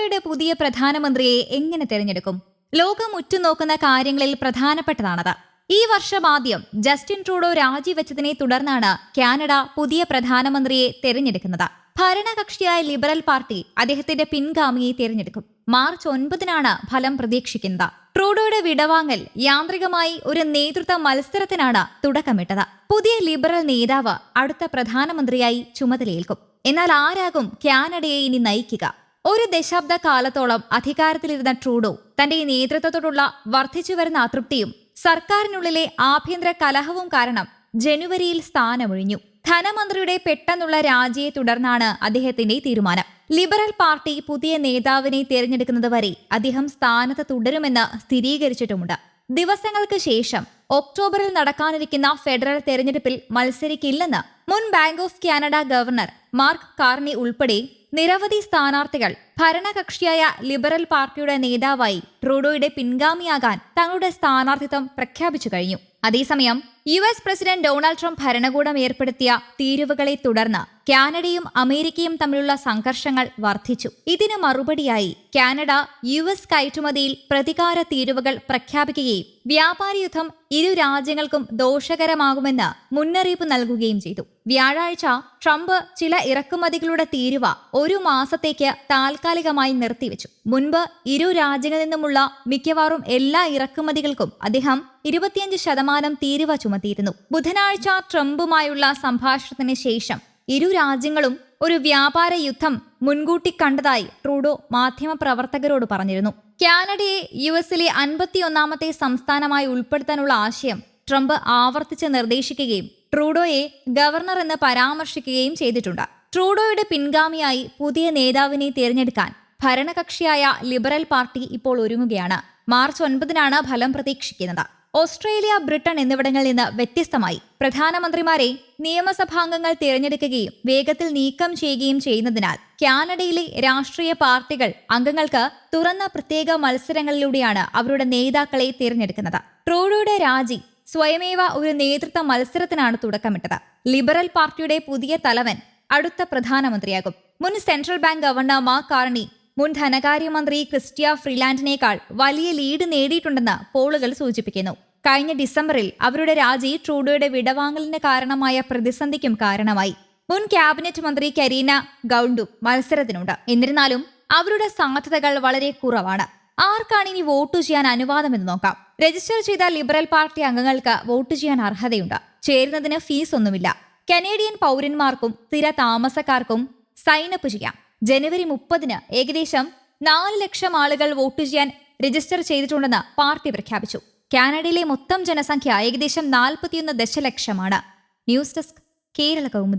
കാനഡയുടെ പുതിയ പ്രധാനമന്ത്രിയെ എങ്ങനെ തിരഞ്ഞെടുക്കും? ലോകം ഉറ്റുനോക്കുന്ന കാര്യങ്ങളിൽ പ്രധാനപ്പെട്ടതാണത്. ഈ വർഷം ആദ്യം ജസ്റ്റിൻ ട്രൂഡോ രാജിവെച്ചതിനെ തുടർന്നാണ് കാനഡ പുതിയ പ്രധാനമന്ത്രിയെ തിരഞ്ഞെടുക്കുന്നത്. ഭരണകക്ഷിയായ ലിബറൽ പാർട്ടി അദ്ദേഹത്തിന്റെ പിൻഗാമിയെ തിരഞ്ഞെടുക്കും. മാർച്ച് ഒൻപതിനാണ് ഫലം പ്രതീക്ഷിക്കുന്നത്. ട്രൂഡോയുടെ വിടവാങ്ങൽ യാന്ത്രികമായി ഒരു നേതൃത്വ മത്സരത്തിനാണ് തുടക്കമിട്ടത്. പുതിയ ലിബറൽ നേതാവ് അടുത്ത പ്രധാനമന്ത്രിയായി ചുമതലയേൽക്കും. എന്നാൽ ആരാകും കാനഡയെ ഇനി നയിക്കുക? ഒരു ദശാബ്ദ കാലത്തോളം അധികാരത്തിലിരുന്ന ട്രൂഡോ തന്റെ ഈ നേതൃത്വത്തോടുള്ള വർദ്ധിച്ചുവരുന്ന അതൃപ്തിയും സർക്കാരിനുള്ളിലെ ആഭ്യന്തര കലഹവും കാരണം ജനുവരിയിൽ സ്ഥാനമൊഴിഞ്ഞു. ധനമന്ത്രിയുടെ പെട്ടെന്നുള്ള രാജിയെ തുടർന്നാണ് അദ്ദേഹത്തിന്റെ തീരുമാനം. ലിബറൽ പാർട്ടി പുതിയ നേതാവിനെ തിരഞ്ഞെടുക്കുന്നത് വരെ അദ്ദേഹം സ്ഥാനത്ത് തുടരുമെന്ന് സ്ഥിരീകരിച്ചിട്ടുമുണ്ട്. ദിവസങ്ങൾക്ക് ശേഷം ഒക്ടോബറിൽ നടക്കാനിരിക്കുന്ന ഫെഡറൽ തെരഞ്ഞെടുപ്പിൽ മത്സരിക്കില്ലെന്ന് മുൻ bank of Canada governor Mark Carney ഉൾപ്പെടെ നിരവധി സ്ഥാനാർത്ഥികൾ ഭരണകക്ഷിയായ ലിബറൽ പാർട്ടിയുടെ നേതാവായി ട്രൂഡോയുടെ പിൻഗാമിയാകാൻ തങ്ങളുടെ സ്ഥാനാർത്ഥിത്വം പ്രഖ്യാപിച്ചു കഴിഞ്ഞു. അതേസമയം U S president Donald Trump ഭരണകൂടം ഏർപ്പെടുത്തിയ തീരുവകളെ തുടർന്ന് കാനഡയും അമേരിക്കയും തമ്മിലുള്ള സംഘർഷങ്ങൾ വർദ്ധിച്ചു. ഇതിന് മറുപടിയായി കാനഡ യു എസ് കയറ്റുമതിയിൽ പ്രതികാര തീരുവകൾ പ്രഖ്യാപിക്കുകയും വ്യാപാര യുദ്ധം ഇരു രാജ്യങ്ങൾക്കും ദോഷകരമാകുമെന്ന് മുന്നറിയിപ്പ് നൽകുകയും ചെയ്തു. വ്യാഴാഴ്ച ട്രംപ് ചില ഇറക്കുമതികളുടെ തീരുവ ഒരു മാസത്തേക്ക് താൽക്കാലികമായി നിർത്തിവെച്ചു. മുൻപ് ഇരു രാജ്യങ്ങളിൽ നിന്നുമുള്ള മിക്കവാറും എല്ലാ ഇറക്കുമതികൾക്കും അദ്ദേഹം ഇരുപത്തിയഞ്ച് ശതമാനം തീരുവ ചുമത്തിയിരുന്നു. ബുധനാഴ്ച ട്രംപുമായുള്ള സംഭാഷണത്തിന് ശേഷം ഇരു രാജ്യങ്ങളും ഒരു വ്യാപാര യുദ്ധം മുൻകൂട്ടി കണ്ടതായി ട്രൂഡോ മാധ്യമപ്രവർത്തകരോട് പറഞ്ഞിരുന്നു. കാനഡയെ യു എസിലെ അൻപത്തിയൊന്നാമത്തെ സംസ്ഥാനമായി ഉൾപ്പെടുത്താനുള്ള ആശയം ട്രംപ് ആവർത്തിച്ച് നിർദ്ദേശിക്കുകയും ട്രൂഡോയെ ഗവർണർ എന്ന് പരാമർശിക്കുകയും ചെയ്തിട്ടുണ്ട്. ട്രൂഡോയുടെ പിൻഗാമിയായി പുതിയ നേതാവിനെ തിരഞ്ഞെടുക്കാൻ ഭരണകക്ഷിയായ ലിബറൽ പാർട്ടി ഇപ്പോൾ ഒരുങ്ങുകയാണ്. മാർച്ച് ഒൻപതിനാണ് ഫലം പ്രതീക്ഷിക്കുന്നത്. ഓസ്ട്രേലിയ ബ്രിട്ടൻ എന്നിവിടങ്ങളിൽ നിന്ന് വ്യത്യസ്തമായി പ്രധാനമന്ത്രിമാരെ നിയമസഭാംഗങ്ങൾ തിരഞ്ഞെടുക്കുകയും വേഗത്തിൽ നീക്കം ചെയ്യുകയും ചെയ്യുന്നതിനാൽ കാനഡയിലെ രാഷ്ട്രീയ പാർട്ടികൾ അംഗങ്ങൾക്ക് തുറന്ന പ്രത്യേക മത്സരങ്ങളിലൂടെയാണ് അവരുടെ നേതാക്കളെ തിരഞ്ഞെടുക്കുന്നത്. ട്രൂഡോയുടെ രാജി സ്വയമേവ ഒരു നേതൃത്വ മത്സരത്തിനാണ് തുടക്കമിട്ടത്. ലിബറൽ പാർട്ടിയുടെ പുതിയ തലവൻ അടുത്ത പ്രധാനമന്ത്രിയാകും. മുൻ സെൻട്രൽ ബാങ്ക് ഗവർണർ മാ കാർണി മുൻ ധനകാര്യമന്ത്രി ക്രിസ്റ്റിയ ഫ്രീലാൻഡിനേക്കാൾ വലിയ ലീഡ് നേടിയിട്ടുണ്ടെന്ന് പോളുകൾ സൂചിപ്പിക്കുന്നു. കഴിഞ്ഞ ഡിസംബറിൽ അവരുടെ രാജി ട്രൂഡോയുടെ വിടവാങ്ങലിന് കാരണമായ പ്രതിസന്ധിക്കും കാരണമായി. മുൻ ക്യാബിനറ്റ് മന്ത്രി കരീന ഗൗണ്ടും മത്സരത്തിനുണ്ട്. എന്നിരുന്നാലും അവരുടെ സാധ്യതകൾ വളരെ കുറവാണ്. ആർക്കാണ് ഇനി വോട്ട് ചെയ്യാൻ അനുവാദമെന്ന് നോക്കാം. രജിസ്റ്റർ ചെയ്ത ലിബറൽ പാർട്ടി അംഗങ്ങൾക്ക് വോട്ട് ചെയ്യാൻ അർഹതയുണ്ട്. ചേരുന്നതിന് ഫീസ് ഒന്നുമില്ല കനേഡിയൻ പൗരന്മാർക്കും സ്ഥിര താമസക്കാർക്കും സൈൻ അപ്പ് ചെയ്യാം. ജനുവരി മുപ്പതിന് ഏകദേശം നാല് ലക്ഷം ആളുകൾ വോട്ട് ചെയ്യാൻ രജിസ്റ്റർ ചെയ്തിട്ടുണ്ടെന്ന് പാർട്ടി പ്രഖ്യാപിച്ചു. കാനഡയിലെ മൊത്തം ജനസംഖ്യ ഏകദേശം നാൽപ്പത്തിയൊന്ന് ദശലക്ഷമാണ്. News desk Kerala Kaumudi.